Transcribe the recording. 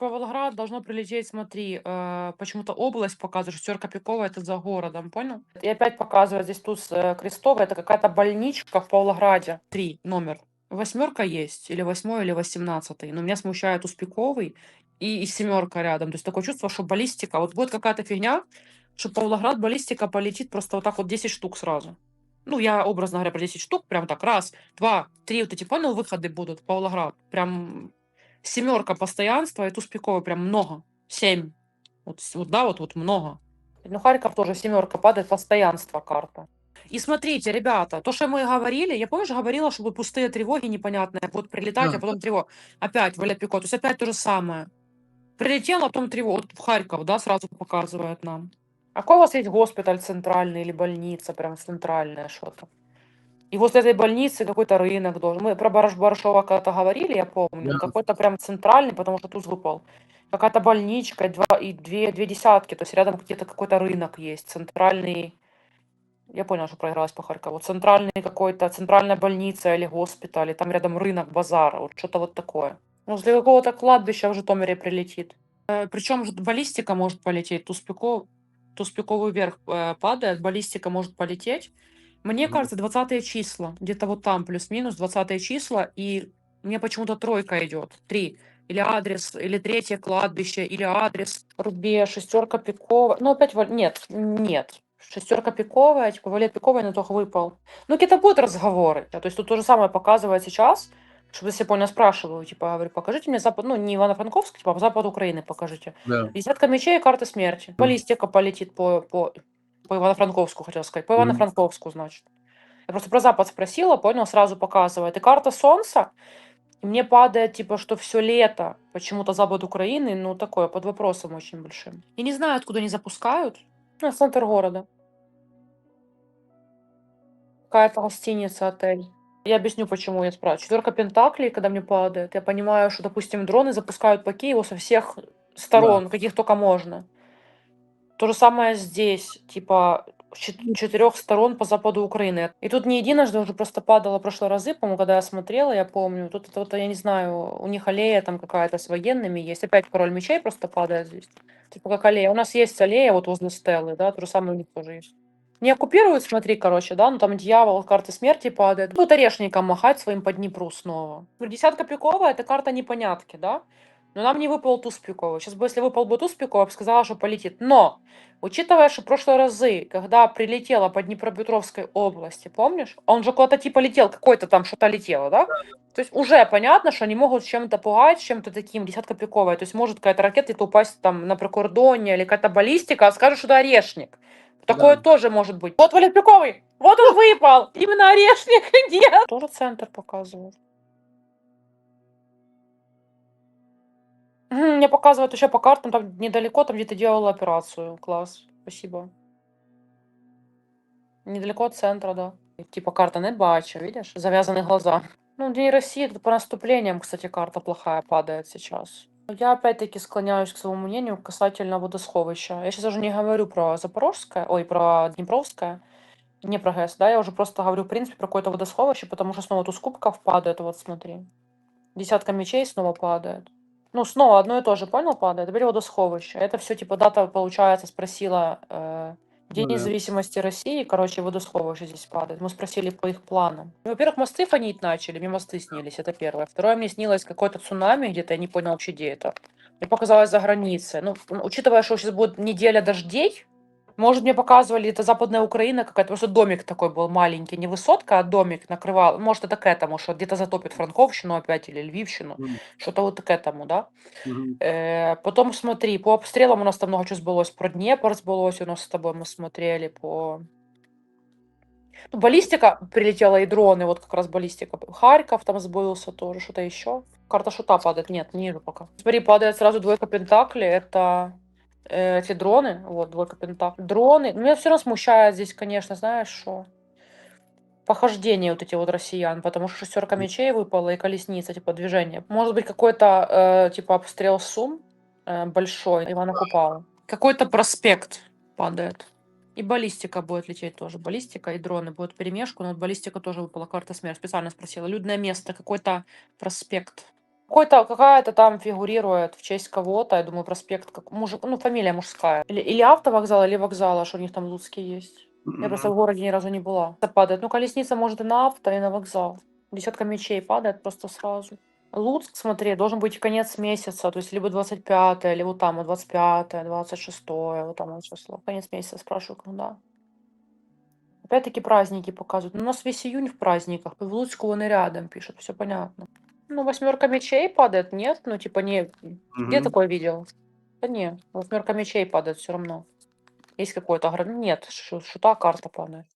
Павлоград должно прилететь, смотри, э, почему-то область показывает, шестерка пиковая, это за городом, понял? И опять показывает здесь туз э, крестовый, это какая-то больничка в Павлограде. Три, номер. Восьмерка есть, или восьмой, или восемнадцатый. Но меня смущает туз пиковый и, и семерка рядом. То есть такое чувство, что баллистика, вот будет какая-то фигня, что Павлоград баллистика полетит просто вот так вот 10 штук сразу. Ну, я образно говоря про 10 штук, прям так, раз, два, три, вот эти, понял, выходы будут Павлоград. Прям семерка постоянства, и туз пиковый прям много. Семь. Вот, вот, да, вот, вот много. Ну, Харьков тоже семерка падает, постоянство карта. И смотрите, ребята, то, что мы говорили, я помню, же говорила, что будут пустые тревоги непонятные, будут прилетать, Да. а потом тревога. Опять Валя Пико, то есть опять то же самое. Прилетела, потом тревога. Вот в Харьков, да, сразу показывают нам. А какой у вас есть госпиталь центральный или больница, прям центральная что-то? И возле этой больницы какой-то рынок должен. Мы про Бараш Барашова когда-то говорили, я помню. Да. Какой-то прям центральный, потому что туз выпал. Какая-то больничка, два, и две, две десятки. То есть рядом где-то какой-то рынок есть. Центральный. Я понял, что проигралась по Харькову. Центральный какой-то, центральная больница или госпиталь, и там рядом рынок, базар, вот что-то вот такое. Возле какого-то кладбища в Житомире прилетит. Причем же баллистика может полететь, Туспиков, Туспиковый вверх э, падает, баллистика может полететь. Мне Мгм. кажется, 20 числа, где-то вот там плюс-минус 20 числа, и мне почему-то тройка идет, три. Или адрес, или третье кладбище, или адрес. Рубеж, шестерка пиковая. Ну, опять, Валь- нет, нет. Шестерка пиковая, типа Валет пиковая, но только выпал. Ну, какие-то будут разговоры. да, То есть тут то же самое показывает сейчас, чтобы если понял, спрашиваю, типа, говорю, покажите мне запад, ну, не Ивано-Франковск, типа, а запад Украины покажите. Да. Десятка мечей и карта смерти. Баллистика полетит по, по, по Ивано-Франковску, хотел сказать. По. Ивано-Франковску, значит. Я просто про Запад спросила, понял, сразу показывает. И карта Солнца, и мне падает, типа, что все лето, почему-то Запад Украины, ну, такое, под вопросом очень большим. И не знаю, откуда они запускают. Ну, центр города. Какая-то гостиница, отель. Я объясню, почему я спрашиваю. Четверка Пентаклей, когда мне падает, я понимаю, что, допустим, дроны запускают по Киеву со всех сторон, каких только можно. То же самое здесь, типа, четырех сторон по западу Украины. И тут не единожды уже просто падало в прошлые разы, по-моему, когда я смотрела, я помню. Тут это вот, я не знаю, у них аллея там какая-то с военными есть. Опять король мечей просто падает здесь. Типа как аллея. У нас есть аллея вот возле Стеллы, да, то же самое у них тоже есть. Не оккупируют, смотри, короче, да, ну там дьявол, карты смерти падает. Будет орешником махать своим по Днепру снова. Ну, Десятка пиковая, это карта непонятки, да? Но нам не выпал туз пиковый. Сейчас бы, если выпал бы туз пиковый, я бы сказала, что полетит. Но, учитывая, что прошлые разы, когда прилетела по Днепропетровской области, помнишь? Он же куда-то типа летел, какой-то там что-то летело, да? То есть уже понятно, что они могут чем-то пугать, чем-то таким, десятка пиковая. То есть может какая-то ракета где-то упасть там на прикордоне или какая-то баллистика, а скажут, что это орешник. Такое Да. тоже может быть. Вот Валерий Пиковый, вот он выпал. Именно орешник. Нет. Тоже центр показывает. Мне показывают еще по картам, там недалеко, там где-то делала операцию. Класс, спасибо. Недалеко от центра, да. И Типа карта не бачу, видишь? Завязаны глаза. Ну, День России, это по наступлениям, кстати, карта плохая падает сейчас. Я опять-таки склоняюсь к своему мнению касательно водосховища. Я сейчас даже не говорю про Запорожское, ой, про Днепровское, не про ГЭС, да, я уже просто говорю, в принципе, про какое-то водосховище, потому что снова туз кубков падает, вот смотри. Десятка мечей снова падает. Ну, снова одно и то же, понял, падает? Водосховище. Это все, типа, дата, получается, спросила э, День Ну да. независимости России, короче, водосховище здесь падает. Мы спросили по их планам. Ну, Во-первых, мосты фонить начали, мне мосты снились, это первое. Второе, мне снилось какое-то цунами где-то, я не понял вообще, где это. Мне показалось за границей. Ну, учитывая, что сейчас будет неделя дождей, может, мне показывали, это западная Украина какая-то, просто домик такой был маленький, не высотка, а домик накрывал. Может, это к этому, что где-то затопит Франковщину опять или Львивщину. Мгм. Что-то вот к этому, да? Э, потом смотри, по обстрелам у нас там много чего сбылось. Про Днепр сбылось у нас с тобой, мы смотрели по... Ну, баллистика прилетела и дроны, вот как раз баллистика. Харьков там сбылся тоже, что-то еще. Карта шута падает, нет, ниже пока. Смотри, падает сразу двойка пентаклей, это э, эти дроны, вот, двойка пентаклей. Дроны, меня все равно смущает здесь, конечно, знаешь, что похождения вот эти вот россиян, потому что шестерка мечей выпала и колесница, типа движение. Может быть, какой-то, э, типа, обстрел Сум э, большой, Ивана Купала. Какой-то проспект падает. И баллистика будет лететь тоже. Баллистика и дроны будут перемешку, но вот баллистика тоже выпала, карта смерти. Специально спросила. Людное место, какой-то проспект Какой-то, какая-то там фигурирует в честь кого-то, я думаю, проспект, как мужик, ну, фамилия мужская. Или, или автовокзал, или вокзал, а что у них там Луцкий есть. Я просто в городе ни разу не была. Это падает. Ну, колесница может и на авто, и на вокзал. Десятка мечей падает просто сразу. Луцк, смотри, должен быть конец месяца, то есть либо 25 или вот там вот 25 26 вот там число. Конец месяца спрашиваю, когда. Опять-таки праздники показывают. Ну, У нас весь июнь в праздниках. В Луцку он и рядом пишет, все понятно. Ну, восьмерка мечей падает, нет? Ну, типа, не. Где Мгм. такое видел? Да не, восьмерка мечей падает все равно. Есть какой-то огром- Нет, шу- шута карта падает.